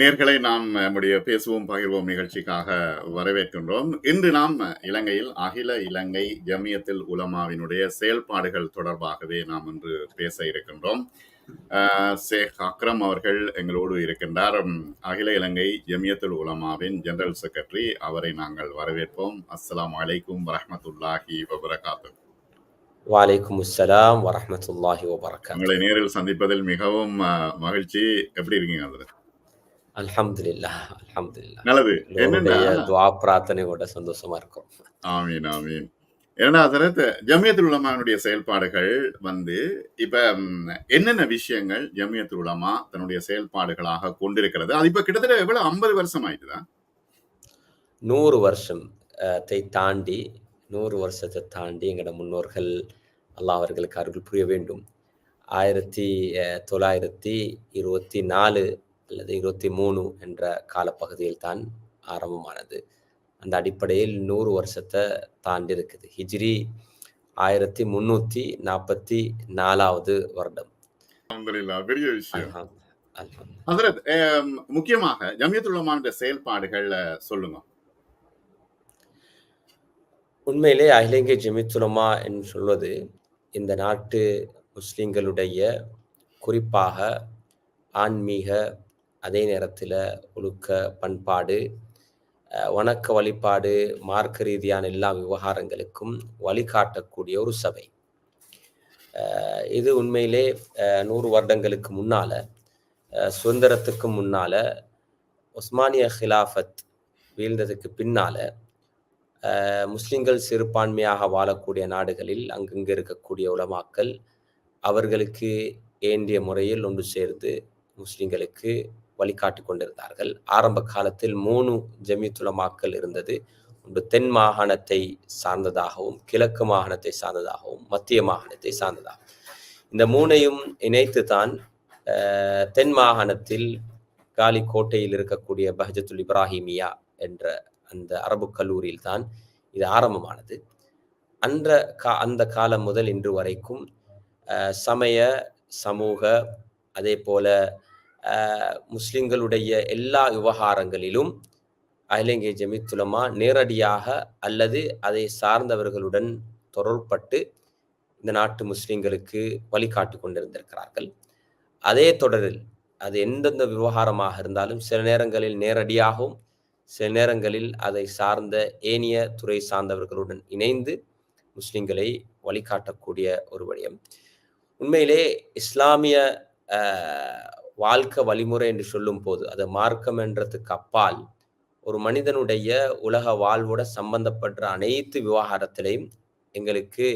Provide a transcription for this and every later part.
நேர்களை நாம் நம்முடைய பேசுவோம் பகிர்வோம் நிகழ்ச்சிக்காக வரவேற்கின்றோம். இன்று நாம் இலங்கையில் அகில இலங்கை ஜமியத்தில் உலமாவினுடைய செயல்பாடுகள் தொடர்பாகவே நாம் இன்று பேச இருக்கின்றோம். ஷேக் அக்ரம் அவர்கள் எங்களோடு இருக்கின்றார். அகில இலங்கை ஜமியத்துல் உலமாவின் ஜெனரல் செக்ரட்டரி அவரை நாங்கள் வரவேற்போம். அஸ்ஸலாமு அலைக்கும் வரஹ்மத்துல்லாஹி வபரகாத்து வலைக்கும் அஸ்ஸலாம் வரஹ்மத்துல்லாஹி வபரகாத் உங்களை நேரில் சந்திப்பதில் மிகவும் மகிழ்ச்சி. எப்படி இருக்கீங்க அதுல அல்ஹம்துலில்லாஹ் அல்ஹம்துலில்லாஹ். நல்லது. துவா பிரார்த்தனையோட சந்தோஷமா இருக்கும். ஆமீன் ஆமீன். ஏன்னா அதற்கு ஜமியத்துல் உலமானுடைய செயல்பாடுகள் வந்து இப்ப என்னென்ன விஷயங்கள் ஜமியத்துல் உலமா தன்னுடைய செயல்பாடுகளாக கொண்டிருக்கிறது? அது இப்ப கிட்டத்தட்ட எவ்வளவு? ஐம்பது வருஷம் ஆயிட்டுதா? நூறு வருஷம் அஹ், தை தாண்டி நூறு வருஷத்தை தாண்டி எங்களோட முன்னோர்கள் அல்லாஹ் அவர்களுக்கு அருள் புரிய வேண்டும். ஆயிரத்தி தொள்ளாயிரத்தி இருபத்தி நாலு அல்லது இருபத்தி மூணு என்ற காலப்பகுதியில் தான் ஆரம்பமானது. அந்த அடிப்படையில் நூறு வருஷத்தை தாண்டி இருக்குது ஹிஜ்ரி ஆயிரத்தி முன்னூத்தி நாற்பத்தி நாலாவது வருடம். பெரிய விஷயம். ஹசரத் முக்கியமாக ஜமியத்துல் உலமானுடைய செயல்பாடுகள் சொல்லுங்க. உண்மையிலே அகிலங்கை ஜெமித்துலமா என்று சொல்வது இந்த நாட்டு முஸ்லிம்களுடைய குறிப்பாக ஆன்மீக அதே நேரத்தில் ஒழுக்க பண்பாடு வணக்க வழிபாடு மார்க்க ரீதியான எல்லா விவகாரங்களுக்கும் வழிகாட்டக்கூடிய ஒரு சபை. இது உண்மையிலே நூறு வருடங்களுக்கு முன்னால சுதந்திரத்துக்கு முன்னால உஸ்மானிய ஹிலாஃபத் வீழ்ந்ததுக்கு பின்னால முஸ்லிம்கள் சிறுபான்மையாக வாழக்கூடிய நாடுகளில் அங்கங்கே இருக்கக்கூடிய உலமாக்கள் அவர்களுக்கு ஏண்டிய முறையில் ஒன்று சேர்ந்து முஸ்லிம்களுக்கு வழிகாட்டி கொண்டிருந்தார்கள். ஆரம்ப காலத்தில் மூணு ஜமித்துலமாக்கள் இருந்தது. ஒன்று தென் மாகாணத்தை சார்ந்ததாகவும் கிழக்கு மாகாணத்தை சார்ந்ததாகவும் மத்திய மாகாணத்தை சார்ந்ததாகவும். இந்த மூணையும் இணைத்து தான் தென் மாகாணத்தில் காலி கோட்டையில் இருக்கக்கூடிய பஹஜத்துல் இப்ராஹிமியா என்ற அந்த அரபு கல்லூரியில் தான் இது ஆரம்பமானது. அன்ற கா அந்த காலம் முதல் இன்று வரைக்கும் சமய சமூக அதே போல முஸ்லிம்களுடைய எல்லா விவகாரங்களிலும் அகிலங்கை ஜமித்துலமா நேரடியாக அல்லது அதை சார்ந்தவர்களுடன் தொடர்பட்டு இந்த நாட்டு முஸ்லிம்களுக்கு வழிகாட்டி கொண்டிருந்திருக்கிறார்கள். அதே தொடரில் அது எந்தெந்த விவகாரமாக இருந்தாலும் சில நேரங்களில் நேரடியாகவும் சில நேரங்களில் அதை சார்ந்த ஏனைய துறை சார்ந்தவர்களுடன் இணைந்து முஸ்லிம்களை வழிகாட்டக்கூடிய ஒரு வழியம். உண்மையிலே இஸ்லாமிய வாழ்க்கை வழிமுறை என்று சொல்லும் போது அது மார்க்கம் என்றதுக்கு அப்பால் ஒரு மனிதனுடைய உலக வாழ்வோட சம்பந்தப்படுற அனைத்து விவகாரத்திலையும் எங்களுக்கு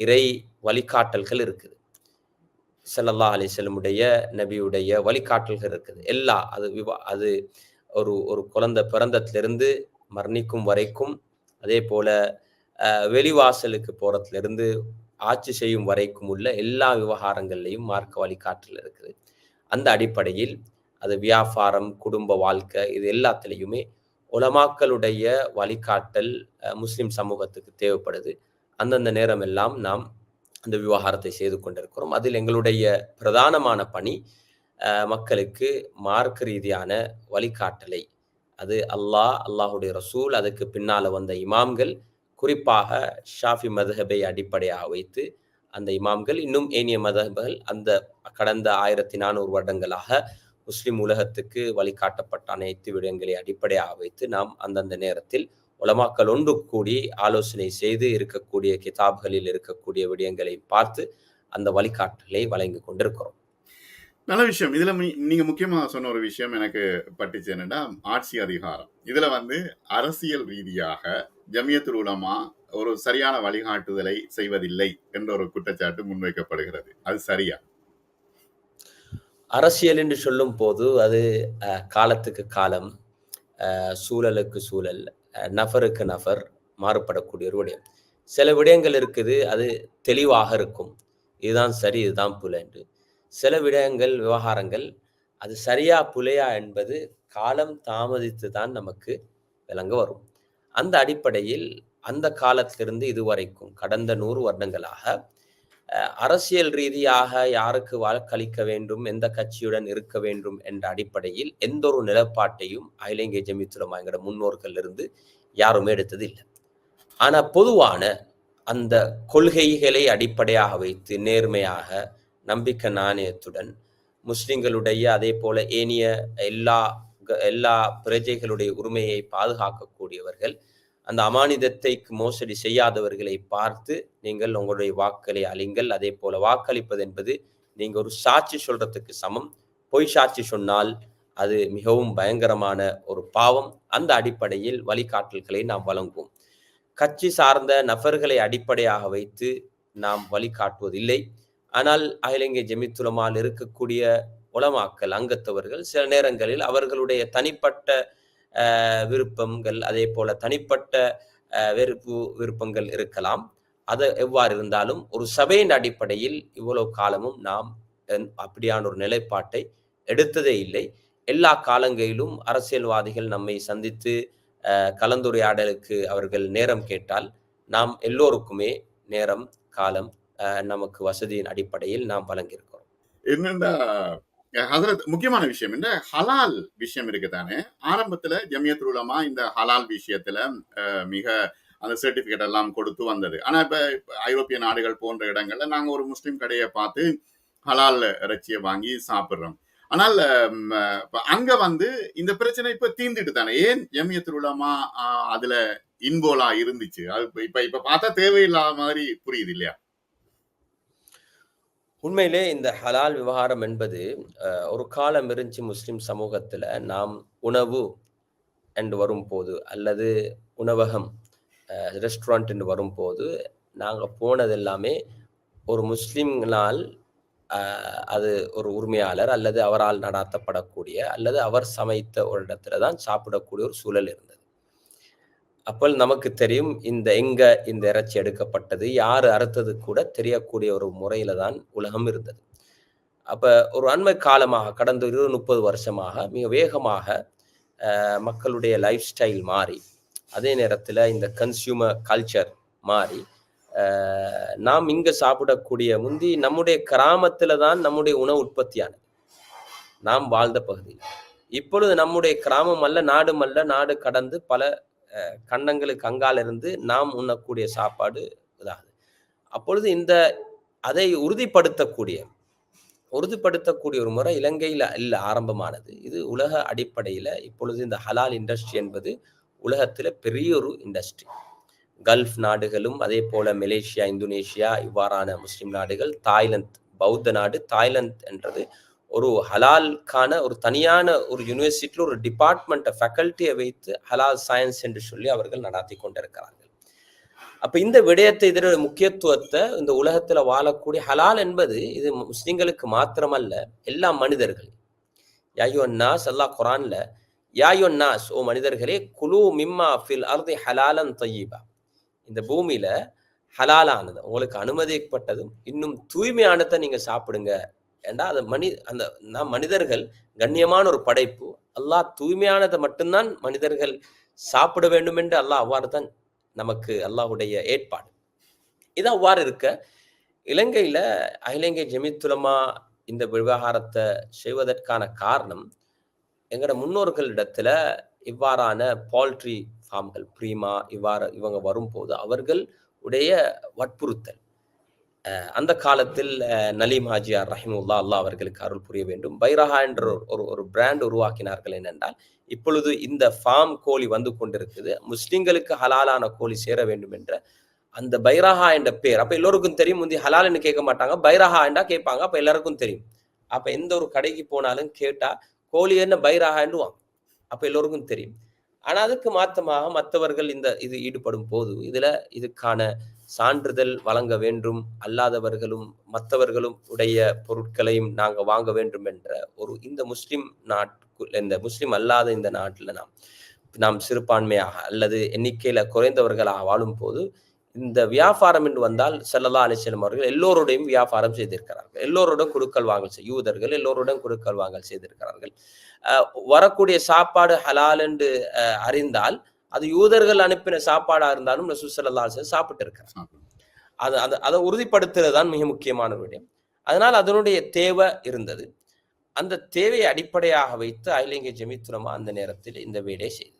இறை வழிகாட்டல்கள் இருக்குது. செல்லல்லா அலைஹி நபியுடைய வழிகாட்டல்கள் இருக்குது. எல்லா அது விவா அது ஒரு ஒரு குழந்தை பிறந்ததுலேருந்து மரணிக்கும் வரைக்கும் அதே போல வெளிவாசலுக்கு போறதுலேருந்து ஆட்சி செய்யும் வரைக்கும் உள்ள எல்லா விவகாரங்கள்லையும் மார்க்க வழிகாட்டல் இருக்குது. அந்த அடிப்படையில் அது வியாபாரம் குடும்ப வாழ்க்கை இது எல்லாத்துலேயுமே உலமாக்களுடைய வழிகாட்டல் முஸ்லிம் சமூகத்துக்கு தேவைப்படுது. அந்தந்த நேரம் எல்லாம் நாம் அந்த விவகாரத்தை செய்து கொண்டிருக்கிறோம். அதில் எங்களுடைய பிரதானமான பணி மக்களுக்கு மார்க்க ரீதியான வழிகாட்டலை. அது அல்லாஹ் அல்லாஹுடைய ரசூல் அதுக்கு பின்னால் வந்த இமாம்கள் குறிப்பாக ஷாஃபி மதுஹபை அடிப்படையாக வைத்து அந்த இமாம்கள் இன்னும் ஏனைய மதங்கள் அந்த கடந்த ஆயிரத்தி நானூறு வருடங்களாக முஸ்லிம் உலகத்துக்கு வழிகாட்டப்பட்ட அனைத்து விடயங்களை அடிப்படையாக வைத்து நாம் அந்தந்த நேரத்தில் உலமாக்கள் ஒன்று கூடி ஆலோசனை செய்து இருக்கக்கூடிய கிதாப்களில் இருக்கக்கூடிய விடயங்களை பார்த்து அந்த வழிகாட்டலை வழங்கி கொண்டிருக்கிறோம். நல்ல விஷயம். இதுல நீங்க முக்கியமா சொன்ன ஒரு விஷயம் எனக்கு பட்டுச்சு என்னன்னா ஆட்சி அதிகாரம். இதுல வந்து அரசியல் ரீதியாக ஜமியத்துல் உலமா ஒரு சரியான வழிகாட்டுதலை செய்வதில்லை என்ற ஒரு குற்றச்சாட்டு முன்வைக்கப்படுகிறது. அது சரியா? அரசியல் என்று சொல்லும் போது அது அஹ், காலத்துக்கு காலம் சூழலுக்கு சூழல் நபருக்கு நபர் மாறுபடக்கூடிய ஒரு விடயம். சில விடயங்கள் இருக்குது அது தெளிவாக இருக்கும். இதுதான் சரி இதுதான் புல என்று. சில விடயங்கள் விவகாரங்கள் அது சரியா புலையா என்பது காலம் தாமதித்து தான் நமக்கு விளங்க வரும். அந்த அடிப்படையில் அந்த காலத்திலிருந்து இதுவரைக்கும் கடந்த நூறு வருடங்களாக அரசியல் ரீதியாக யாருக்கு வாக்களிக்க வேண்டும் எந்த கட்சியுடன் இருக்க வேண்டும் என்ற அடிப்படையில் எந்த ஒரு நிலப்பாட்டையும் அகில இந்திய ஜமித்துலமா எங்களோட முன்னோர்கள் இருந்து யாருமே எடுத்தது இல்லை ஆனா பொதுவான அந்த கொள்கைகளை அடிப்படையாக வைத்து நேர்மையாக நம்பிக்கை நாணயத்துடன் முஸ்லிம்களுடைய அதே போல ஏனைய எல்லா க- எல்லா பிரஜைகளுடைய உரிமையை பாதுகாக்கக்கூடியவர்கள் அந்த அமானிதத்தை மோசடி செய்யாதவர்களை பார்த்து நீங்கள் உங்களுடைய வாக்களை அழிங்கள். அதே போல வாக்களிப்பது என்பது நீங்கள் ஒரு சாட்சி சொல்றதுக்கு சமம். பொய் சாட்சி சொன்னால் அது மிகவும் பயங்கரமான ஒரு பாவம். அந்த அடிப்படையில் வழிகாட்டல்களை நாம் வழங்குவோம். கட்சி சார்ந்த நபர்களை அடிப்படையாக வைத்து நாம் வழிகாட்டுவதில்லை. ஆனால் அகில இந்திய ஜெமித்துலமால் இருக்கக்கூடிய உளமாக்கல் அங்கத்தவர்கள் சில நேரங்களில் அவர்களுடைய தனிப்பட்ட விருப்பங்கள் அதே போல தனிப்பட்ட வெறுப்பு விருப்பங்கள் இருக்கலாம். அது எவ்வாறு இருந்தாலும் ஒரு சபையின் அடிப்படையில் இவ்வளவு காலமும் நாம் அப்படியான ஒரு நிலைப்பாட்டை எடுத்ததே இல்லை. எல்லா காலங்களிலும் அரசியல்வாதிகள் நம்மை சந்தித்து கலந்துரையாடலுக்கு அவர்கள் நேரம் கேட்டால் நாம் எல்லோருக்குமே நேரம் காலம் நமக்கு வசதியின் அடிப்படையில் நாம் வழங்கியிருக்கிறோம். என்னண்டா ஹசரத் முக்கியமான விஷயம் என்ன ஹலால் விஷயம் இருக்குதானே ஆரம்பத்துல ஜமியத் உலமா இந்த ஹலால் விஷயத்துல மிக அந்த சர்டிபிகேட் எல்லாம் கொடுத்து வந்தது. ஆனா இப்ப ஐரோப்பிய நாடுகள் போன்ற இடங்கள்ல நாங்க ஒரு முஸ்லீம் கடையை பார்த்து ஹலால் இறைச்சியை வாங்கி சாப்பிடுறோம். ஆனால் அங்க வந்து இந்த பிரச்சனை இப்ப தீந்துட்டு தானே? ஏன் ஜமியத் உலமா அதுல இன்போலா இருந்துச்சு? அது இப்ப இப்ப பார்த்தா தேவையில்லாத மாதிரி புரியுது இல்லையா? உண்மையிலே இந்த ஹலால் விவகாரம் என்பது ஒரு காலம் இருந்துச்சு முஸ்லிம் சமூகத்தில் நாம் உணவு என்று வரும்போது அல்லது உணவகம் ரெஸ்டாரண்ட் என்று வரும்போது நாங்கள் போனது எல்லாமே ஒரு முஸ்லிம்னால் அது ஒரு உரிமையாளர் அல்லது அவரால் நடாத்தப்படக்கூடிய அல்லது அவர் சமைத்த ஒரு இடத்துல தான் சாப்பிடக்கூடிய ஒரு சூழல் இருந்தது. அப்போ நமக்கு தெரியும் இந்த எங்க இந்த இறைச்சி எடுக்கப்பட்டது யார் அறுத்தது கூட தெரியக்கூடிய ஒரு முறையில தான் உலகம் இருந்தது. அப்போ ஒரு அண்மை காலமாக கடந்த இருபது முப்பது வருஷமாக மிக வேகமாக மக்களுடைய லைஃப் ஸ்டைல் மாறி அதே நேரத்தில் இந்த கன்சியூமர் கல்ச்சர் மாறி நாம் இங்க சாப்பிடக்கூடிய முந்தி நம்முடைய கிராமத்துல தான் நம்முடைய உணவு உற்பத்தியானது. நாம் வாழ்ந்த பகுதியில். இப்பொழுது நம்முடைய கிராமம் அல்ல நாடும் அல்ல நாடு கடந்து பல அஹ், கண்டங்களுக்கு இருந்து நாம் உண்ணக்கூடிய சாப்பாடு இதாகுது. அப்பொழுது இந்த அதை உறுதிப்படுத்தக்கூடிய உறுதிப்படுத்தக்கூடிய ஒரு முறை இலங்கையில் இல்லை ஆரம்பமானது. இது உலக அடிப்படையில் இப்பொழுது இந்த ஹலால் இண்டஸ்ட்ரி என்பது உலகத்தில் பெரிய ஒரு இண்டஸ்ட்ரி. கல்ஃப் நாடுகளும் அதே போல மலேசியா இந்தோனேஷியா இவ்வாறான முஸ்லீம் நாடுகள் தாய்லாந்து பௌத்த நாடு தாய்லாந்து என்றது ஒரு ஹலாலுக்கான ஒரு தனியான ஒரு யூனிவர்சிட்டியில் ஒரு டிபார்ட்மெண்ட்டை ஃபேக்கல்ட்டியை வைத்து ஹலால் சயின்ஸ் என்று சொல்லி அவர்கள் நடாத்தி கொண்டிருக்கிறார்கள். அப்ப இந்த விடயத்தை இதனுடைய முக்கியத்துவத்தை இந்த உலகத்துல வாழக்கூடிய ஹலால் என்பது இது முஸ்லிம்களுக்கு மாத்திரமல்ல எல்லா மனிதர்கள். யாயோ நாஸ் அல்லாஹ் குரான்ல யாயோ நாஸ் ஓ மனிதர்களே குலு மிம்மா ஃபில் அர்தி ஹலாலன் தய்யிபா இந்த பூமியில ஹலாலானது உங்களுக்கு அனுமதிக்கப்பட்டதும் இன்னும் தூய்மையானதை நீங்க சாப்பிடுங்க. ஏண்டா அது மனி அந்த நான் மனிதர்கள் கண்ணியமான ஒரு படைப்பு அல்லாஹ் தூய்மையானதை மட்டும்தான் மனிதர்கள் சாப்பிட வேண்டும் என்று அல்லாஹ் அவ்வாறு தான் நமக்கு அல்லாஹுடைய ஏற்பாடு. இது அவ்வாறு இருக்க இலங்கையில அகிலங்கை ஜெமித்துலமா இந்த விவகாரத்தை செய்வதற்கான காரணம் எங்களோட முன்னோர்களிடத்துல இவ்வாறான பால்ட்ரி ஃபார்ம்கள் பிரீமா இவ்வாறு இவங்க வரும்போது அவர்கள் உடைய வற்புறுத்தல். அந்த காலத்தில் நலீம் ஹாஜியார் ரஹிமுல்லா அல்லாஹ் அவர்களுக்கு அருள் புரிய வேண்டும். பைரஹா என்ற ஒரு- ஒரு ஒரு பிராண்ட் உருவாக்கினார்கள் என்னென்றால் இப்பொழுது இந்த ஃபார்ம் கோழி வந்து கொண்டிருக்குது. முஸ்லிம்களுக்கு ஹலாலான கோழி சேர வேண்டும் என்ற அந்த பைரஹா என்ற பேர். அப்ப எல்லோருக்கும் தெரியும் முந்தி ஹலால்னு கேட்க மாட்டாங்க பைரஹா என்றா கேட்பாங்க அப்ப எல்லாருக்கும் தெரியும். அப்ப எந்த ஒரு கடைக்கு போனாலும் கேட்டா கோழி என்ன பைரஹாண்டுவாங்க அப்ப எல்லோருக்கும் தெரியும். ஆனா அதுக்கு மாத்தமாக மற்றவர்கள் இந்த இது ஈடுபடும் போது இதுல இதுக்கான சான்றிதழ் வழங்க வேண்டும். அல்லாதவர்களும் மற்றவர்களும் உடைய பொருட்களையும் நாங்கள் வாங்க வேண்டும் என்ற ஒரு இந்த முஸ்லிம் நாட்டுக்குள் இந்த முஸ்லிம் அல்லாத இந்த நாட்டில் நாம் நாம் சிறுபான்மையாக அல்லது எண்ணிக்கையில குறைந்தவர்களாக வாழும் போது இந்த வியாபாரம் என்று வந்தால் செல்லலா அலிசல்லம் அவர்கள் எல்லோருடையும் வியாபாரம் செய்திருக்கிறார்கள். எல்லோருடன் குடுக்கல் வாங்கல் செய் யூதர்கள் எல்லோருடன் குடுக்கல் வாங்கல் செய்திருக்கிறார்கள். வரக்கூடிய சாப்பாடு ஹலால் என்று அறிந்தால் அது யூதர்கள் அனுப்பின சாப்பாடா இருந்தாலும் ரசூல் சாப்பிட்டு இருக்கிறார் அது அதை அதை உறுதிப்படுத்துறது தான் மிக முக்கியமான ஒரு விடயம். அதனால் அதனுடைய தேவை இருந்தது. அந்த தேவையை அடிப்படையாக வைத்து அகில ஜெமித்துலமா அந்த நேரத்தில் இந்த வேலையை செய்து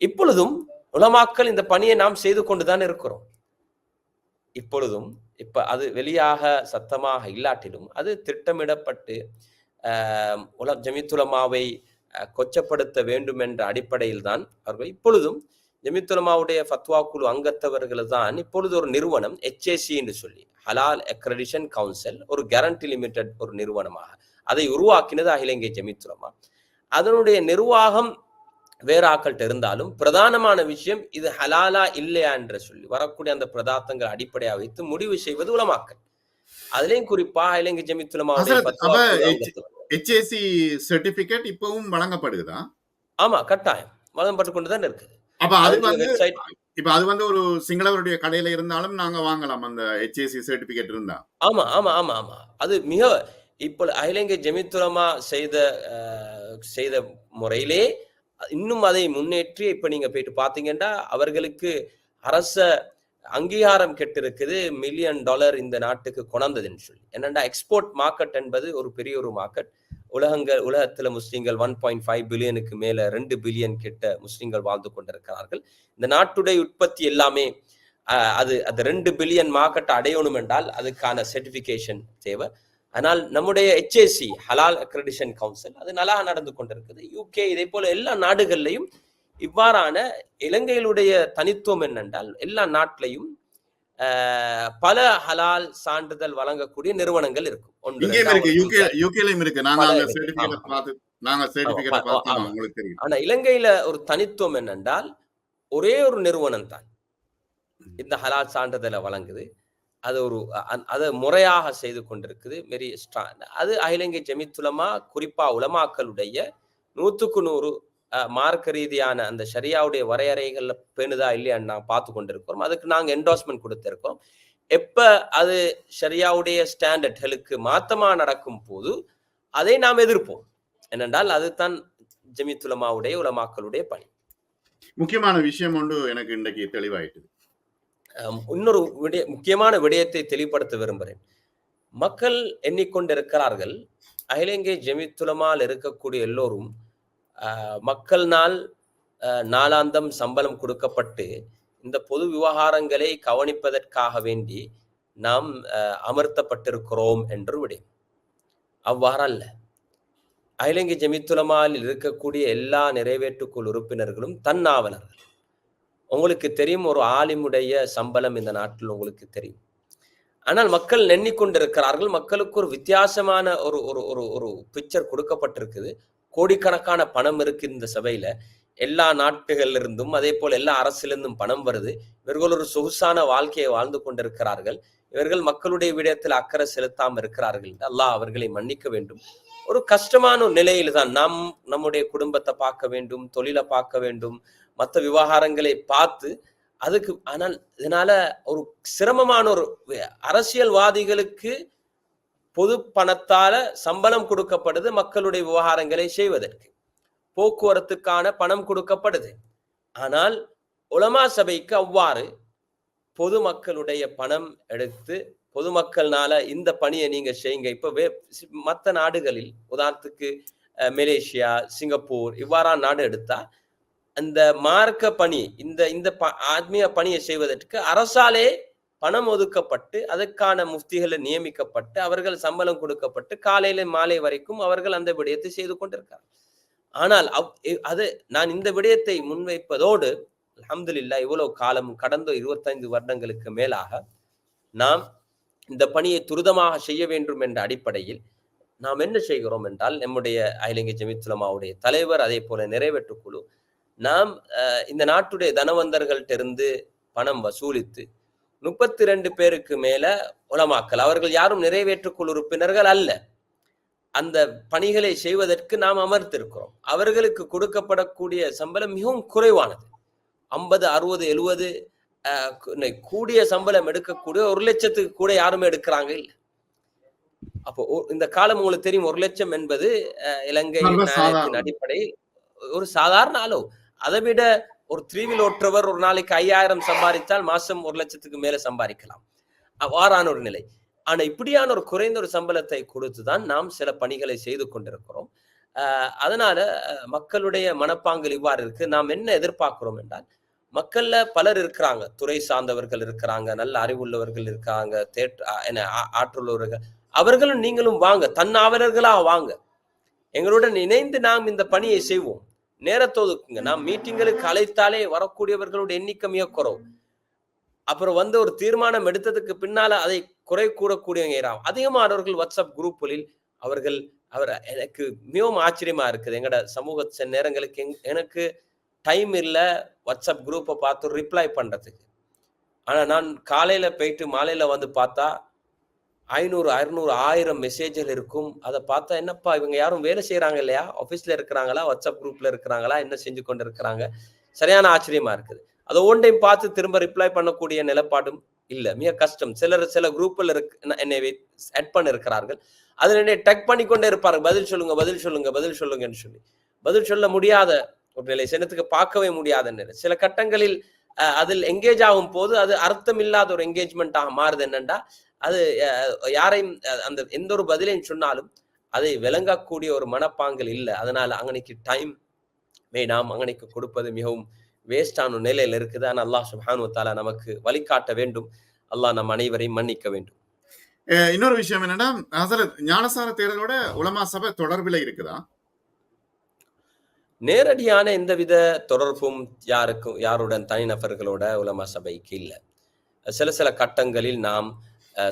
இப்பொழுதும் உலமாக்கள் இந்த பணியை நாம் செய்து கொண்டுதான் இருக்கிறோம். இப்பொழுதும் இப்ப அது வெளியாக சத்தமாக இல்லாட்டிலும் அது திட்டமிடப்பட்டு ஆஹ், உல ஜமித்துலமாவை கொச்சப்படுத்த வேண்டும் என்ற அடிப்படையில் தான் அவர்கள் இப்பொழுதும் ஜமித்துலமாவுடைய ஃபத்வா குழு அங்கத்தவர்கள் தான் இப்பொழுது ஒரு நிறுவனம் HAC என்று சொல்லி ஹலால் அக்ரெடிஷன் கவுன்சில் ஒரு கேரண்டி லிமிடெட் ஒரு நிறுவனமாக அதை உருவாக்கினது அகில இந்திய ஜமித்துலமா. அதனுடைய நிர்வாகம் வேற ஆக்கள்கிட்ட இருந்தாலும் பிரதானமான விஷயம் இது ஹலாலா இல்லையா என்று சொல்லி வரக்கூடிய அந்த பிரதாத்தங்கள் அடிப்படையாக வைத்து முடிவு செய்வது உலமாக்கல். அதுலயும் குறிப்பா அகில இந்திய ஹெச்ஏசி சர்டிபிகேட் இப்பவும் வழங்கப்படுதா ஆமா கட்டாயம். வழங்கப்பட்டு கொண்டுதான் இருக்குது அப்ப அது வந்து இப்ப அது வந்து ஒரு சிங்களவருடைய கடையில இருந்தாலும் நாங்க வாங்கலாம் அந்த ஹெச்ஏசி சர்டிபிகேட் இருந்தா. ஆமா ஆமா ஆமா ஆமா. அது மிக இப்போ அகிலங்கை ஜெமித்துலமா செய்த செய்த முறையிலே இன்னும் அதை முன்னேற்றி இப்ப நீங்க போயிட்டு பாத்தீங்கன்னா அவர்களுக்கு அரச அங்கீகாரம் கெட்டிருக்குது மில்லியன் டாலர் இந்த நாட்டுக்கு கொணர்ந்ததுன்னு சொல்லி. என்னண்டா எக்ஸ்போர்ட் மார்க்கெட் என்பது ஒரு பெரிய ஒரு மார்க்கெட் உலகங்கள் உலகத்துல முஸ்லீம்கள் ஒன் பாயிண்ட் ஃபைவ் பில்லியனுக்கு மேல ரெண்டு பில்லியன் கிட்ட முஸ்லீம்கள் வாழ்ந்து கொண்டிருக்கிறார்கள். இந்த நாட்டுடைய உற்பத்தி எல்லாமே அது அது ரெண்டு பில்லியன் மார்க்கெட்டை அடையணும் என்றால் அதுக்கான சர்டிபிகேஷன் தேவை. ஆனால் நம்முடைய ஹெச்ஏசி ஹலால் அக்ரெடிஷன் கவுன்சில் அது நல்லா நடந்து கொண்டிருக்குது. யூகே இதே போல எல்லா நாடுகள்லையும் இவ்வாறான இலங்கையிலுடைய தனித்துவம் என்னென்றால் எல்லா நாட்டிலையும் பல ஹலால் சான்றிதழ் வழங்கக்கூடிய நிறுவனங்கள் இருக்கும். ஆனா இலங்கையில ஒரு தனித்துவம் என்னென்றால் ஒரே ஒரு நிறுவனம் தான் இந்த ஹலால் சான்றிதழை வழங்குது. அது ஒரு அதை முறையாக செய்து கொண்டிருக்குது. வெரி ஸ்ட்ராங் அது அகில இந்திய ஜமித்துலமா குறிப்பா உலமாக்களுடைய நூற்றுக்கு நூறு மார்க்க ரீதியான அந்த ஷரியாவுடைய வரையறைகள்ல பேணுதா இல்லையான்னு நான் பார்த்து கொண்டிருக்கிறோம். அதுக்கு நாங்க என்டோஸ்மெண்ட் கொடுத்திருக்கோம் எப்ப அது ஷரியாவுடைய ஸ்டாண்டர்ட்களுக்கு மாத்தமா நடக்கும் போது அதை நாம் எதிர்ப்போம். என்னென்றால் அதுதான் ஜமித்துலமாவுடைய உலமாக்களுடைய பணி. முக்கியமான விஷயம் ஒன்று எனக்கு இன்றைக்கு தெளிவாயிட்டு அஹ் இன்னொரு விடய முக்கியமான விடயத்தை தெளிவுபடுத்த விரும்புகிறேன். மக்கள் எண்ணிக்கொண்டிருக்கிறார்கள். அகில இந்திய ஜெமித்துலமால் இருக்கக்கூடிய எல்லோரும் மக்கள் நாள் நாளாந்தம் சம்பளம் கொடுக்கப்பட்டு இந்த பொது விவகாரங்களை கவனிப்பதற்காக வேண்டி நாம் அமர்த்தப்பட்டிருக்கிறோம் என்று விடயம் அவ்வாறல்ல அகிலங்கை ஜமித்துலமால் இருக்கக்கூடிய எல்லா நிறைவேற்றுக்குழு உறுப்பினர்களும் தன்னாவலர்கள் உங்களுக்கு தெரியும் ஒரு ஆலிமுடைய சம்பளம் இந்த நாட்டில் உங்களுக்கு தெரியும். ஆனால் மக்கள் எண்ணிக்கொண்டிருக்கிறார்கள். மக்களுக்கு ஒரு வித்தியாசமான ஒரு ஒரு ஒரு ஒரு பிக்சர் கொடுக்கப்பட்டிருக்குது. கோடிக்கணக்கான பணம் இருக்கு இந்த சபையில. எல்லா நாட்டுகள்ல இருந்தும் அதே போல் எல்லா அரசிலிருந்தும் பணம் வருது. இவர்கள் ஒரு சொகுசான வாழ்க்கையை வாழ்ந்து கொண்டிருக்கிறார்கள். இவர்கள் மக்களுடைய விடயத்தில் அக்கறை செலுத்தாமல் இருக்கிறார்கள் என்று அல்லாஹ் அவர்களை மன்னிக்க வேண்டும். ஒரு கஷ்டமான நிலையில தான் நாம் நம்முடைய குடும்பத்தை பார்க்க வேண்டும் தொழிலை பார்க்க வேண்டும் மற்ற விவகாரங்களை பார்த்து அதுக்கு ஆனால் இதனால ஒரு சிரமமான ஒரு அரசியல்வாதிகளுக்கு பொது பணத்தால சம்பளம் கொடுக்கப்படுது மக்களுடைய விவகாரங்களை செய்வதற்கு. போக்குவரத்துக்கான பணம் கொடுக்கப்படுது. ஆனால் உலமா சபைக்கு அவ்வாறு பொதுமக்களுடைய பணம் எடுத்து பொதுமக்கள்னால இந்த பணியை நீங்க செய்யுங்க. இப்ப வே மற்ற நாடுகளில் உதாரணத்துக்கு மலேசியா சிங்கப்பூர் இவ்வாறான நாடு எடுத்தா அந்த மார்க்க பணி இந்த இந்த ப- ஆத்மீக பணியை செய்வதற்கு அரசாலே பணம் ஒதுக்கப்பட்டு அதற்கான முஃப்திகளை நியமிக்கப்பட்டு அவர்கள் சம்பளம் கொடுக்கப்பட்டு காலையில மாலை வரைக்கும் அவர்கள் அந்த விடயத்தை செய்து கொண்டிருக்கார் ஆனால் அவ்- அது நான் இந்த விடயத்தை முன்வைப்பதோடு அல்ஹம்துலில்லாஹ் இவ்வளவு காலம் கடந்த இருபத்தைந்து வருடங்களுக்கு மேலாக நாம் இந்த பணியை துரிதமாக செய்ய வேண்டும் என்ற அடிப்படையில் நாம் என்ன செய்கிறோம் என்றால் நம்முடைய அகிலங்க ஜமித்துலமாவுடைய தலைவர் அதே போல நிறைவேற்று குழு நாம் இந்த நாட்டுடைய தனவந்தர்கள்ட்ட இருந்து பணம் வசூலித்து முப்பத்தி ரெண்டு பேருக்கு மேல உலமாக்கல். அவர்கள் யாரும் நிறைவேற்று குழு உறுப்பினர்கள் அல்ல. அந்த பணிகளை செய்வதற்கு நாம் அமர்த்திருக்கிறோம் அவர்களுக்கு கொடுக்கப்படக்கூடிய சம்பளம் மிகவும் குறைவானது. ஐம்பது அறுபது எழுபது கூடிய சம்பளம் எடுக்கக்கூடிய ஒரு லட்சத்துக்கு கூட யாருமே எடுக்கிறாங்க இல்ல. அப்போ இந்த காலம் உங்களுக்கு தெரியும் ஒரு லட்சம் என்பது இலங்கை. அடிப்படை ஒரு சாதாரண அளவு. அதை விட ஒரு த்ரீவில் ஓட்டுறவர் ஒரு நாளைக்கு ஐயாயிரம் சம்பாதித்தால் மாசம் ஒரு லட்சத்துக்கு மேல சம்பாதிக்கலாம். அவ்வாறான ஒரு நிலை. ஆனா இப்படியான ஒரு குறைந்த ஒரு சம்பளத்தை கொடுத்துதான் நாம் சில பணிகளை செய்து கொண்டிருக்கிறோம். அதனால மக்களுடைய மனப்பாங்கல் இவ்வாறு இருக்கு. நாம் என்ன எதிர்பார்க்கிறோம் என்றால் மக்கள்ல பலர் இருக்கிறாங்க. துறை சார்ந்தவர்கள் இருக்கிறாங்க நல்ல அறிவுள்ளவர்கள் இருக்காங்க தேட் என்ன ஆற்றுள்ளவர்கள் அவர்களும் நீங்களும் வாங்க. தன்னாவலர்களா வாங்க. எங்களுடன் இணைந்து நாம் இந்த பணியை செய்வோம். நேரத்தை ஒதுக்குங்க நான் மீட்டிங்களுக்கு அழைத்தாலே வரக்கூடியவர்களுடைய எண்ணிக்கை மிக குறவு. அப்புறம் வந்து ஒரு தீர்மானம் எடுத்ததுக்கு பின்னால அதை குறை கூறக்கூடியவங்க அதிகமானவர்கள் வாட்ஸ்அப் குரூப்புகளில் அவர்கள் அவர் எனக்கு மிகவும் ஆச்சரியமா இருக்குது. எங்கட சமூக சில நேரங்களுக்கு எங்- எனக்கு டைம் இல்லை வாட்ஸ்அப் குரூப்பை பார்த்து ரிப்ளை பண்றதுக்கு. ஆனா நான் காலையில போயிட்டு மாலையில வந்து பார்த்தா ஐநூறு அறுநூறு ஆயிரம் மெசேஜ்கள் இருக்கும். அதை பார்த்தா என்னப்பா இவங்க யாரும் வேலை செய்கிறாங்க இல்லையா? ஆஃபீஸ்ல இருக்கிறாங்களா? வாட்ஸ்அப் குரூப்ல இருக்கிறாங்களா? என்ன செஞ்சு கொண்டு இருக்கிறாங்க சரியான ஆச்சரியமா இருக்குது. அதை ஒன்றையும் பார்த்து திரும்ப ரிப்ளை பண்ணக்கூடிய நிலப்பாடும் இல்லை. மிக கஷ்டம் சிலர் சில குரூப்ல இருக்கு என்னை ஆட் பண்ண இருக்கிறார்கள் அதில் என்னை டக் பண்ணி கொண்டே இருப்பார்கள். பதில் சொல்லுங்க பதில் சொல்லுங்க பதில் சொல்லுங்கன்னு சொல்லி. பதில் சொல்ல முடியாத ஒரு நிலை சினத்துக்கு பார்க்கவே முடியாத நிலை. சில கட்டங்களில் அதில் எங்கேஜ் ஆகும் போது அது அர்த்தம் இல்லாத ஒரு என்கேஜ்மெண்ட்டாக மாறுது. என்னண்டா? அது யாரையும் அந்த எந்த ஒரு பதிலையும் சொன்னாலும் அதை விளங்கக்கூடிய ஒரு மனப்பாங்கல் இல்லை. அதனால அங்கனைக்கு டைம் நாம் அங்கனைக்கு கொடுப்பது மிகவும் வேஸ்டான நிலையில் இருக்குது. ஆனால் அல்லாஹ் சுப்ஹானு தாலா நமக்கு வழிகாட்ட வேண்டும். அல்லாஹ் நம் அனைவரையும் மன்னிக்க வேண்டும். இன்னொரு விஷயம் என்னன்னா ஹசரத் ஞானசார தேர்தலோட உலமா சபை தொடர்பில் இருக்குதா? நேரடியான எந்தவித தொடர்பும் யாருக்கும் யாருடன் தனிநபர்களோட உலமா சபைக்கு இல்லை. சில சில கட்டங்களில் நாம்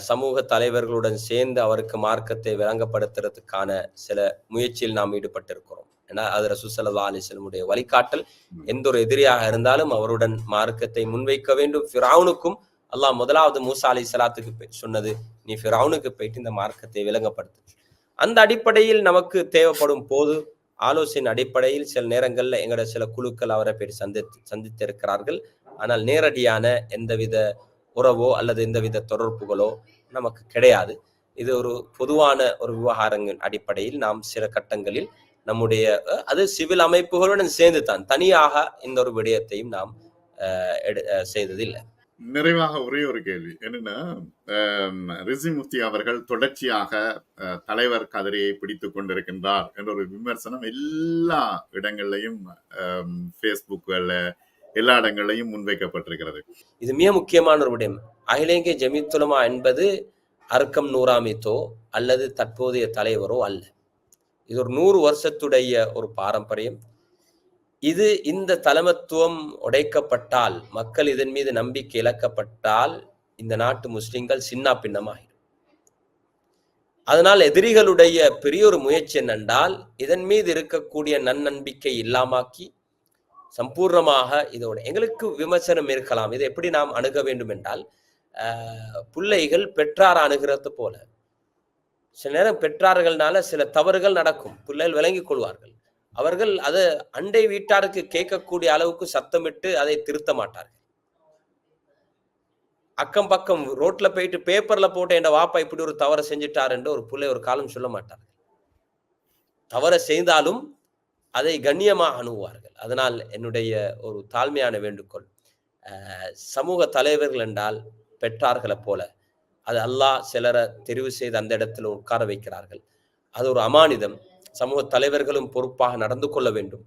சமூக தலைவர்களுடன் சேர்ந்து அவருக்கு மார்க்கத்தை விளங்கப்படுத்துறதுக்கான சில முயற்சியில் நாம் ஈடுபட்டிருக்கிறோம். ஏன்னா அது ரசூசல்லா அலிஸ்லமுடைய வழிகாட்டல் எந்த ஒரு எதிரியாக இருந்தாலும் அவருடன் மார்க்கத்தை முன்வைக்க வேண்டும். ஃபிரௌனுக்கும் அல்லாஹ் முதலாவது மூசா அலி சலாத்துக்கு சொன்னது நீ ஃபிரௌனுக்கு போயிட்டு இந்த மார்க்கத்தை விளங்கப்படுத்து. அந்த அடிப்படையில் நமக்கு தேவைப்படும் போது ஆலோசனை அடிப்படையில் சில நேரங்கள்ல எங்களோட சில குழுக்கள் அவரை போய் சந்தித்து சந்தித்திருக்கிறார்கள். ஆனால் நேரடியான எந்தவித உறவோ அல்லது எந்தவித தொடர்புகளோ நமக்கு கிடையாது. இது ஒரு பொதுவான ஒரு விவகாரங்கள் அடிப்படையில் நாம் சில கட்டங்களில் நம்முடைய அது சிவில் அமைப்புகளுடன் சேர்ந்து தான் தனியாக இந்த ஒரு விடயத்தையும் நாம் எடு- செய்ததில்லை. நிறைவாக ஒரே ஒரு கேள்வி. என்னன்னா ரிசி முஃப்தி அவர்கள் தொடர்ச்சியாக தலைவர் கதிரையை பிடித்து கொண்டிருக்கின்றார் என்ற ஒரு விமர்சனம் எல்லா இடங்கள்லையும் ஃபேஸ்புக்கில் எல்லா இடங்களையும் முன்வைக்கப்பட்டிருக்கிறது. இது மிக முக்கியமான ஒரு விடயம். அகில இந்திய ஜமித்துலமா என்பது அர்க்கம் நூறாமித்தோ அல்லது தற்போதைய தலைவரோ அல்ல. இது ஒரு நூறு வருஷத்துடைய ஒரு பாரம்பரியம். இது இந்த தலைமத்துவம் உடைக்கப்பட்டால் மக்கள் இதன் மீது நம்பிக்கை இழக்கப்பட்டால் இந்த நாட்டு முஸ்லிம்கள் சின்ன பின்னமாகிடும் அதனால் எதிரிகளுடைய பெரிய ஒரு முயற்சி என்னென்றால் இதன் மீது இருக்கக்கூடிய நன்னம்பிக்கை இல்லாமாக்கி சம்பூர்ணமாக இதோட எங்களுக்கு விமர்சனம் இருக்கலாம். இதை எப்படி நாம் அணுக வேண்டும் என்றால் பிள்ளைகள் பெற்றார் அணுகிறது போல. சில நேரம் பெற்றார்கள்னால சில தவறுகள் நடக்கும். பிள்ளைகள் விளங்கிக் கொள்வார்கள். அவர்கள் அதை அண்டை வீட்டாருக்கு கேட்கக்கூடிய அளவுக்கு சத்தமிட்டு அதை திருத்த மாட்டார்கள். அக்கம் பக்கம் ரோட்ல போயிட்டு பேப்பர்ல போட்டு என் வாப்பா இப்படி ஒரு தவறை செஞ்சிட்டார் என்று ஒரு பிள்ளை ஒரு காலம் சொல்ல மாட்டார்கள். தவறை செய்தாலும் அதை கண்ணியமாக அணுகுவார்கள். அதனால் என்னுடைய ஒரு தாழ்மையான வேண்டுகோள் சமூக தலைவர்கள் என்றால் பெற்றார்களைப் போல அது அல்லாஹ் சிலரை தெரிவு செய்து அந்த இடத்துல உட்கார வைக்கிறார்கள். அது ஒரு அமானிதம். சமூக தலைவர்களும் பொறுப்பாக நடந்து கொள்ள வேண்டும்.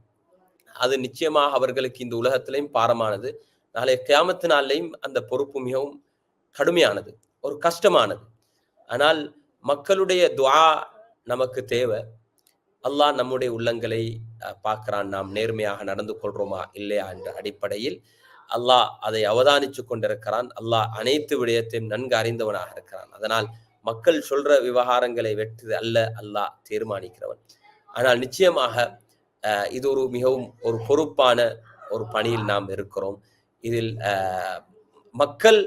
அது நிச்சயமாக அவர்களுக்கு இந்த உலகத்திலையும் பாரமானது. நாளை கியாமத்தினாலேயும் அந்த பொறுப்பு மிகவும் கடுமையானது ஒரு கஷ்டமானது. ஆனால் மக்களுடைய துவா நமக்கு தேவை. அல்லாஹ் நம்முடைய உள்ளங்களை பார்க்கிறான். நாம் நேர்மையாக நடந்து கொள்றோமா? இல்லையா? என்ற அடிப்படையில் அல்லாஹ் அதை அவதானித்து கொண்டிருக்கிறான். அல்லாஹ் அனைத்து விடயத்தையும் நன்கு அறிந்தவனாக இருக்கிறான். அதனால் மக்கள் சொல்ற விவகாரங்களை வெற்று அல்ல அல்லாஹ் தீர்மானிக்கிறவன். ஆனால் நிச்சயமாக இது ஒரு மிகவும் ஒரு பொறுப்பான ஒரு பணியில் நாம் இருக்கிறோம். இதில் மக்கள்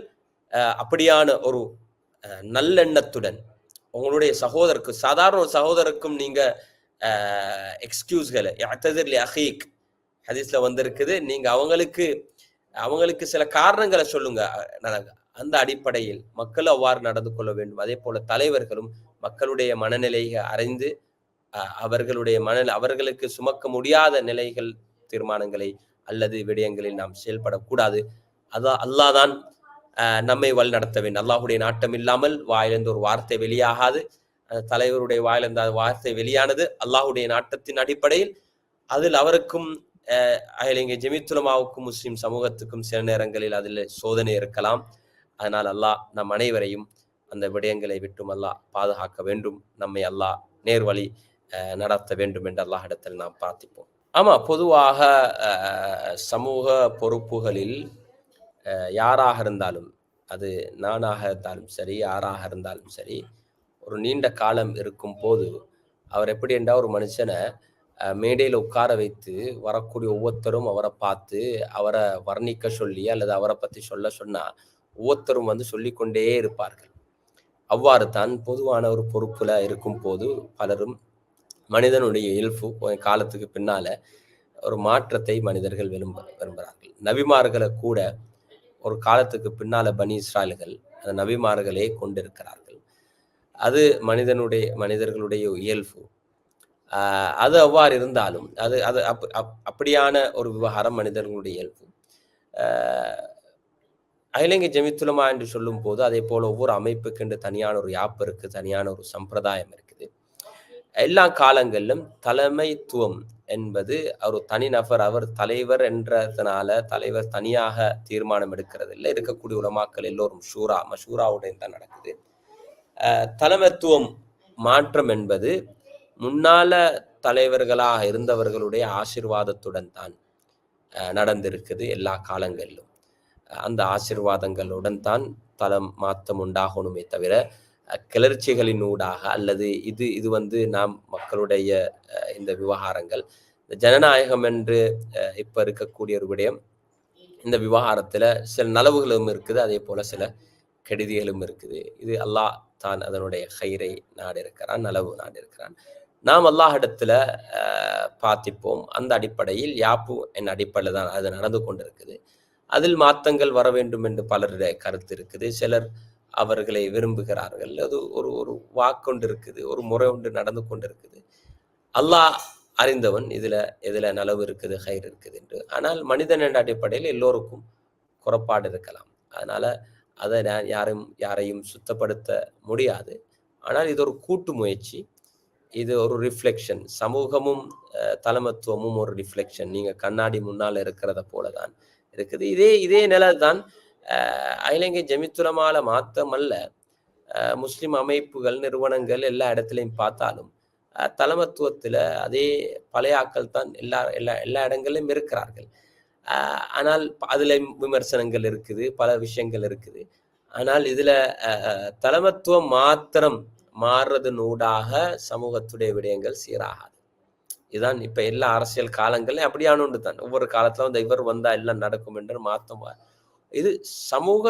அப்படியான ஒரு நல்லெண்ணத்துடன் உங்களுடைய சகோதரருக்கு சாதாரண ஒரு சகோதரருக்கும் நீங்கள் எக்ஸ்கியூஸ்களை யாத்ததிர்லி அஹீக் ஹதீஸ்ல வந்திருக்குது. நீங்க அவங்களுக்கு அவங்களுக்கு சில காரணங்களை சொல்லுங்க. அந்த அடிப்படையில் மக்கள் அவ்வாறு நடந்து கொள்ள வேண்டும். அதே போல தலைவர்களும் மக்களுடைய மனநிலையை அறிந்து அவர்களுடைய மனநிலை அவர்களுக்கு சுமக்க முடியாத நிலைகள் தீர்மானங்களை அல்லது விடயங்களில் நாம் செயல்படக்கூடாது. அதான் அல்லாஹ் தான் வழி நடத்த வேண்டும். அல்லாஹுடைய நாட்டம் இல்லாமல் வாயிலிருந்து ஒரு வார்த்தை வெளியாகாது. தலைவருடைய வாயிலிருந்து அந்த வார்த்தை வெளியானது. அல்லாஹுடைய நாட்டத்தின் அடிப்படையில் அதில் அவருக்கும் அஹ், அகில இங்கே ஜெமித்துலமாவுக்கும் முஸ்லீம் சமூகத்துக்கும் சில நேரங்களில் அதில் சோதனை இருக்கலாம். அதனால் அல்லாஹ் நம் அனைவரையும் அந்த விடயங்களை விட்டும் அல்லாஹ் பாதுகாக்க வேண்டும். நம்மை அல்லாஹ் நேர்வழி நடத்த வேண்டும் என்று அல்லாஹ் இடத்தில் நாம் பிரார்த்திப்போம். ஆமா பொதுவாக சமூக பொறுப்புகளில் யாராக இருந்தாலும் அது நானாக இருந்தாலும் சரி யாராக இருந்தாலும் சரி ஒரு நீண்ட காலம் இருக்கும் போது அவர் எப்படி என்றால் ஒரு மனுஷனை மேடையில் உட்கார வைத்து வரக்கூடிய ஒவ்வொருத்தரும் அவரை பார்த்து அவரை வர்ணிக்க சொல்லி அல்லது அவரை பற்றி சொல்ல சொன்னால் ஒவ்வொருத்தரும் வந்து சொல்லிக்கொண்டே இருப்பார்கள். அவ்வாறு தான் பொதுவான ஒரு பொறுப்பில் இருக்கும் போது பலரும் மனிதனுடைய இயல்பு காலத்துக்கு பின்னால ஒரு மாற்றத்தை மனிதர்கள் விரும்ப விரும்புகிறார்கள். நபிமார்களை கூட ஒரு காலத்துக்கு பின்னால பனி இஸ்ராயல்கள் அந்த நபிமார்களே கொண்டிருக்கிறார்கள். அது மனிதனுடைய மனிதர்களுடைய இயல்பு. அது அவ்வாறு இருந்தாலும் அது அது அப் அப் அப்படியான ஒரு விவகாரம் மனிதர்களுடைய இயல்பு. ஆஹ் அகிலங்கை என்று சொல்லும் போது அதே போல ஒவ்வொரு அமைப்புக்கு என்று தனியான ஒரு யாப்பு இருக்கு தனியான ஒரு சம்பிரதாயம் இருக்குது. எல்லா காலங்களிலும் தலைமைத்துவம் என்பது ஒரு தனிநபர் அவர் தலைவர் என்றதுனால தலைவர் தனியாக தீர்மானம் எடுக்கிறது இல்லை இருக்கக்கூடிய உலமாக்கள் எல்லோரும் ஷூரா மஷூராவுடன் தான் நடக்குது. தலைமைத்துவம் மாற்றம் என்பது முன்னால தலைவர்களாக இருந்தவர்களுடைய ஆசிர்வாதத்துடன் தான் நடந்திருக்குது எல்லா காலங்களிலும். அந்த ஆசிர்வாதங்களுடன் தான் தலம் மாற்றம் உண்டாகணுமே தவிர கிளர்ச்சிகளின் ஊடாக அல்லது இது இது வந்து நாம் மக்களுடைய இந்த விவகாரங்கள் இந்த ஜனநாயகம் என்று இப்போ இப்ப இருக்கக்கூடிய ஒரு விடயம் இந்த விவகாரத்துல சில நலவுகளும் இருக்குது அதே போல சில கெடுதிகளும் இருக்குது. இது அல்லாஹ் தான் அதனுடைய ஹைரை நாடிருக்கிறான் நலவு நாடிருக்கிறான். நாம் அல்லாஹிடத்துல பார்த்திப்போம். அந்த அடிப்படையில் யாப்பு என் அடிப்படையில் தான் அது நடந்து கொண்டிருக்குது. அதில் மாற்றங்கள் வர வேண்டும் என்று பலருடைய கருத்து இருக்குது. சிலர் அவர்களை விரும்புகிறார்கள். அது ஒரு ஒரு வாக்கொண்டு இருக்குது. ஒரு முறை ஒன்று நடந்து கொண்டிருக்குது. அல்லாஹ் அறிந்தவன் இதுல இதுல நலவு இருக்குது கயிறு இருக்குது என்று. ஆனால் மனிதன் என்ற அடிப்படையில் எல்லோருக்கும் குறைபாடு இருக்கலாம். அதனால அதை நான் யாரும் யாரையும் சுத்தப்படுத்த முடியாது. ஆனால் இது ஒரு கூட்டு முயற்சி. இது ஒரு ரிஃப்ளெக்ஷன் சமூகமும் தலைமத்துவமும் ஒரு ரிஃப்ளெக்ஷன் நீங்க கண்ணாடி முன்னால் இருக்கிறத போல தான் இருக்குது. இதே இதே நிலை தான் அகிலங்கை ஜமித்துரமால மாத்தமல்ல முஸ்லிம் அமைப்புகள் நிறுவனங்கள் எல்லா இடத்துலையும் பார்த்தாலும் அஹ், தலைமத்துவத்துல அதே பழையாக்கள் தான் எல்லா எல்லா எல்லா இடங்களிலும் இருக்கிறார்கள். ஆனால் அதுல விமர்சனங்கள் இருக்குது பல விஷயங்கள் இருக்குது. ஆனால் இதுல தலைமத்துவம் மாத்திரம் மாறுறதனூடாக சமூகத்துடைய விடயங்கள் சீராகாது. இதுதான் இப்ப எல்லா அரசியல் காலங்கள்லையும் அப்படியான ஒன்று தான். ஒவ்வொரு காலத்துல வந்து இவர் வந்தா எல்லாம் நடக்கும் என்று மாற்றம் இது சமூக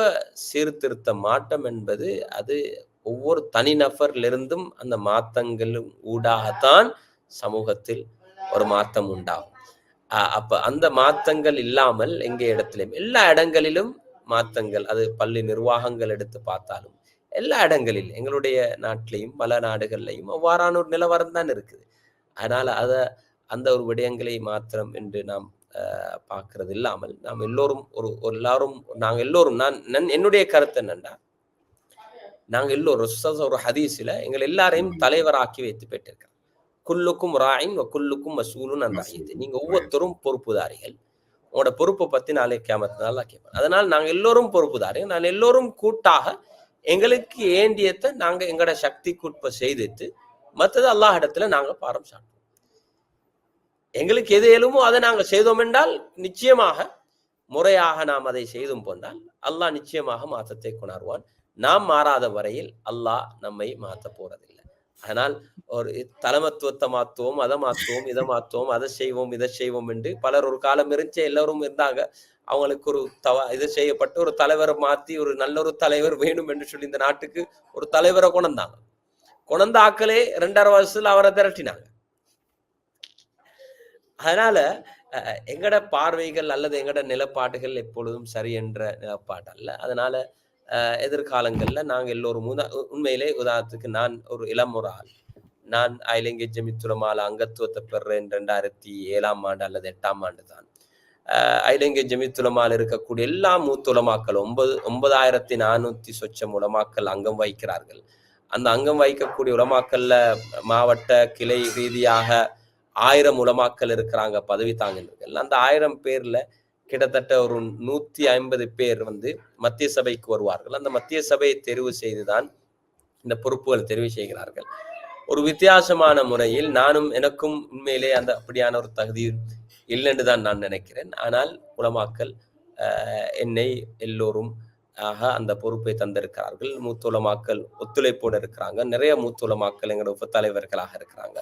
சீர்திருத்த மாற்றம் என்பது அது ஒவ்வொரு தனிநபர்லிருந்தும் அந்த மாற்றங்களும் ஊடாகத்தான் சமூகத்தில் ஒரு மாற்றம் உண்டாகும். அப்ப அந்த மாற்றங்கள் இல்லாமல் எங்க இடத்திலும்? எல்லா இடங்களிலும் மாற்றங்கள் அது பள்ளி நிர்வாகங்கள் எடுத்து பார்த்தாலும் எல்லா இடங்களிலும் எங்களுடைய நாட்டிலையும் பல நாடுகள்லையும் அவ்வாறான ஒரு நிலவரம் தான் இருக்குது. அதனால அத அந்த ஒரு விடயங்களை மாத்திரம் என்று நாம் பார்க்கிறது இல்லாமல் நாம் எல்லோரும் ஒரு எல்லாரும் நாங்கள் எல்லோரும் நான் என்னுடைய கருத்து என்னன்னா நாங்கள் எல்லோரும் ஒரு ஹதீஸ்ல எங்கள் எல்லாரையும் தலைவராக்கி வைத்து போயிட்டிருக்கிறோம் குல்லுக்கும் ராயின் குல்லுக்கும் மசூலுன் அந்த நீங்க ஒவ்வொருத்தரும் பொறுப்புதாரிகள். உங்களோட பொறுப்பை பத்தி நாளை கேமத்தினால கேட்பேன் அதனால் நாங்கள் எல்லோரும் பொறுப்புதாரிகள். நான் எல்லோரும் கூட்டாக எங்களுக்கு ஏண்டியத்தை நாங்க எங்களோட சக்திக்குட்ப செய்துட்டு மற்றது அல்லாஹ் இடத்துல நாங்க பாரம் சாட்டுவோம். எங்களுக்கு எது இயலுமோ அதை நாங்க செய்தோம் என்றால் நிச்சயமாக முறையாக நாம் அதை செய்தும் போன்றால் அல்லாஹ் நிச்சயமாக மாற்றத்தை கொணர்வான். நாம் மாறாத வரையில் அல்லாஹ் நம்மை மாற்ற போறதில்லை. அதனால் ஒரு தலைமத்துவத்தை மாத்துவோம் அதை மாத்துவோம் இதை மாத்துவோம் அதை செய்வோம் இதை செய்வோம் என்று பலர் ஒரு காலம் இருந்துச்சு எல்லாரும் இருந்தாங்க. அவங்களுக்கு ஒரு தவ இது செய்யப்பட்டு ஒரு தலைவரை மாத்தி ஒரு நல்ல ஒரு தலைவர் வேணும் என்று சொல்லி இந்த நாட்டுக்கு ஒரு தலைவரை கொண்டாங்க கொணந்த ஆக்களே ரெண்டரை வருஷத்துல அவரை திரட்டினாங்க. அதனால அஹ், எங்கட பார்வைகள் அல்லது எங்கட நிலப்பாடுகள் எப்பொழுதும் சரி என்ற நிலப்பாடு அல்ல அதனால எதிர்காலங்களில் நாங்கள் எல்லோரும் உண்மையிலே உதாரணத்துக்கு நான் ஒரு இளம் ஒரு ஆள். நான் அயலங்கை ஜமித்துலமால அங்கத்துவத்தை பெறுறேன் ரெண்டாயிரத்தி ஏழாம் ஆண்டு அல்லது எட்டாம் ஆண்டு தான். அஹ், அகில ஜமித்துலமால் இருக்கக்கூடிய எல்லா மூத்த உலமாக்கள் ஒன்பது ஒன்பதாயிரத்தி நானூத்தி சொச்சம் உலமாக்கள் அங்கம் வகிக்கிறார்கள். அந்த அங்கம் வகிக்கக்கூடிய உலமாக்கல்ல மாவட்ட கிளை ரீதியாக ஆயிரம் உலமாக்கள் இருக்கிறாங்க பதவி தாங்கினர்கள். அந்த ஆயிரம் பேர்ல கிட்டத்தட்ட ஒரு நூத்தி ஐம்பது பேர் வந்து மத்திய சபைக்கு வருவார்கள். அந்த மத்திய சபையை தெரிவு செய்துதான் இந்த பொறுப்புகள் தெரிவு செய்கிறார்கள். ஒரு வித்தியாசமான முறையில் நானும் எனக்கும் உண்மையிலே அந்த அப்படியான ஒரு தகுதி இல்லைன்னு தான் நான் நினைக்கிறேன். ஆனால் உலமாக்கல் என்னை எல்லோரும் ஆக அந்த பொறுப்பை தந்திருக்கிறார்கள். மூத்துலமாக்கல் ஒத்துழைப்போடு இருக்கிறாங்க. நிறைய மூத்துலமாக்கல் எங்களோட உப தலைவர்களாக இருக்கிறாங்க.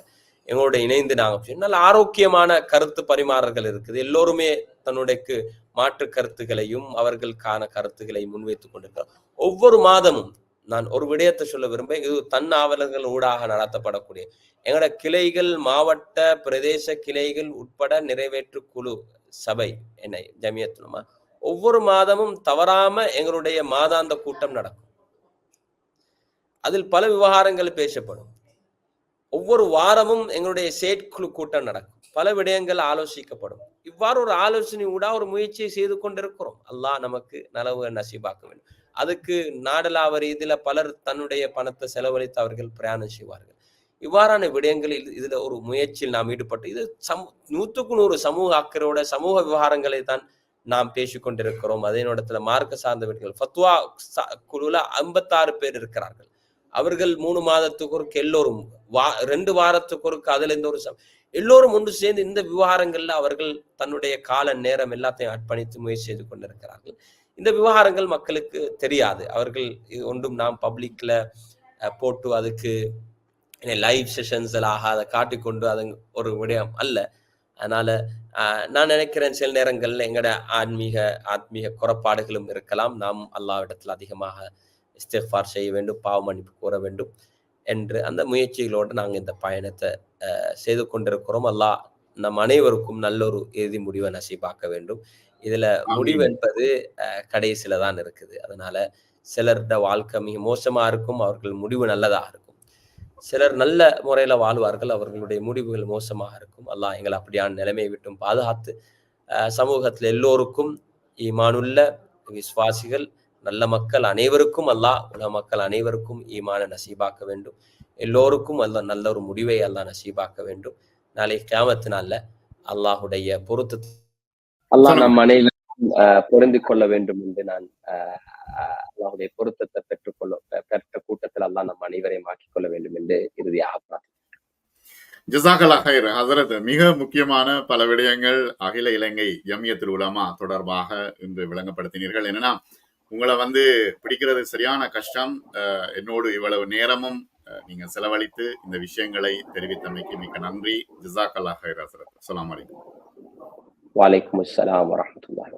எங்களோட இணைந்து நாங்கள் நல்ல ஆரோக்கியமான கருத்து பரிமாறல்கள் இருக்குது. எல்லோருமே தன்னுடைய மாற்று கருத்துகளையும் அவர்களுக்கான கருத்துக்களை முன்வைத்துக் கொண்டிருக்கிறோம். ஒவ்வொரு மாதமும் நான் ஒரு விடயத்தை சொல்ல விரும்புகிறேன். இது தன் ஆவலர்கள் ஊடாக நடத்தப்படக்கூடிய எங்களோட கிளைகள் மாவட்ட பிரதேச கிளைகள் உட்பட நிறைவேற்று குழு சபை என்ன ஜமியத்துலமா ஒவ்வொரு மாதமும் தவறாம எங்களுடைய மாதாந்த கூட்டம் நடக்கும். அதில் பல விவகாரங்கள் பேசப்படும். ஒவ்வொரு வாரமும் எங்களுடைய செயற்குழு கூட்டம் நடக்கும். பல விடயங்கள் ஆலோசிக்கப்படும். இவ்வாறு ஒரு ஆலோசனை ஊடா ஒரு முயற்சியை செய்து கொண்டிருக்கிறோம். அல்லாஹ் நமக்கு நலவு நசீபாக்க வேண்டும். அதுக்கு நாடலாவ ரீதியில பலர் தன்னுடைய பணத்தை செலவழித்து அவர்கள் பிரயாணம் செய்வார்கள். இவ்வாறான விடயங்களில் இதுல ஒரு முயற்சியில் நாம் ஈடுபட்டு இது சமூ நூற்றுக்கு நூறு சமூக அக்கறையோட சமூக விவகாரங்களை தான் நாம் பேசிக்கொண்டிருக்கிறோம் அதே நேரத்துல மார்க்க சார்ந்த வீடுகள் ஃபத்வா குழுல ஐம்பத்தாறு பேர் இருக்கிறார்கள். அவர்கள் மூணு மாதத்துக்கு ஒருக்கு எல்லோரும் வா ரெண்டு வாரத்துக்கு ஒருக்கு அதுல இருந்து ஒரு எல்லோரும் ஒன்று சேர்ந்து இந்த விவகாரங்கள்ல அவர்கள் தன்னுடைய கால நேரம் எல்லாத்தையும் அர்ப்பணித்து முயற்சி செய்து கொண்டிருக்கிறார்கள். இந்த விவகாரங்கள் மக்களுக்கு தெரியாது. அவர்கள் இது ஒன்றும் நாம் பப்ளிக்ல போட்டு அதுக்கு லைவ் செஷன்ஸ் எல்லாம் அதை காட்டிக்கொண்டு அது ஒரு விடயம் அல்ல. அதனால நான் நினைக்கிறேன் சில நேரங்கள்ல எங்கட ஆன்மீக ஆத்மீக குறப்பாடுகளும் இருக்கலாம். நாம் அல்லாவிடத்தில் அதிகமாக இஸ்திஃபார் செய்ய வேண்டும் பாவ மன்னிப்பு கூற வேண்டும் என்று அந்த முயற்சிகளோடு நாங்கள் இந்த பயணத்தை செய்து கொண்டிருக்கிறோம். அல்லாஹ் நம் அனைவருக்கும் நல்ல ஒரு இறுதி முடிவை நசீபாக்க வேண்டும். இதுல முடிவு என்பது கடைசியில தான் இருக்குது. அதனால சிலர்ட வாழ்க்கை மிக மோசமா இருக்கும் அவர்கள் முடிவு நல்லதா இருக்கும். சிலர் நல்ல முறையில வாழ்வார்கள் அவர்களுடைய முடிவுகள் மோசமாக இருக்கும். அல்லாஹ் எங்களை அப்படியான நிலைமையை விட்டும் பாதுகாத்து சமூகத்தில் எல்லோருக்கும் ஈமானுள்ள விசுவாசிகள் நல்ல மக்கள் அனைவருக்கும் அல்லாஹ் உலக மக்கள் அனைவருக்கும் ஈமான நசீபாக்க வேண்டும் எல்லோருக்கும் அல்லாஹ் நல்ல ஒரு முடிவை அல்லாஹ் நசீபாக்க வேண்டும் நாளை கியாமத்து நாள்ல அல்லாஹுடைய பொருத்து அல்லாஹ். நம் அனைவரும் அஹ், பொருந்திக் கொள்ள வேண்டும் என்று நான் அல்லாஹுடைய பொருத்தத்தை பெற்றுக்கொள்ள பெற்ற கூட்டத்தில் அல்லாஹ் நம் அனைவரையும் ஆக்கிக் கொள்ள வேண்டும் என்று இறுதியாக பிரார்த்திக்கிறேன். ஜிசாக்கலா ஹைர் ஹசரத் மிக முக்கியமான பல விடயங்கள் அகில இலங்கை ஜமியத்துல் உலமா தொடர்பாக இன்று விளங்கப்படுத்தினீர்கள் என்னன்னா உங்களை வந்து பிடிக்கிறது சரியான கஷ்டம். அஹ், என்னோடு இவ்வளவு நேரமும் நீங்க செலவழித்து இந்த விஷயங்களை தெரிவித்தமைக்கு மிக்க நன்றி. ஜிசாக்கல்லா ஹைர் ஹசரத் வலைக்கம் அஸ்லாம் வரமத்துல்லாஹ்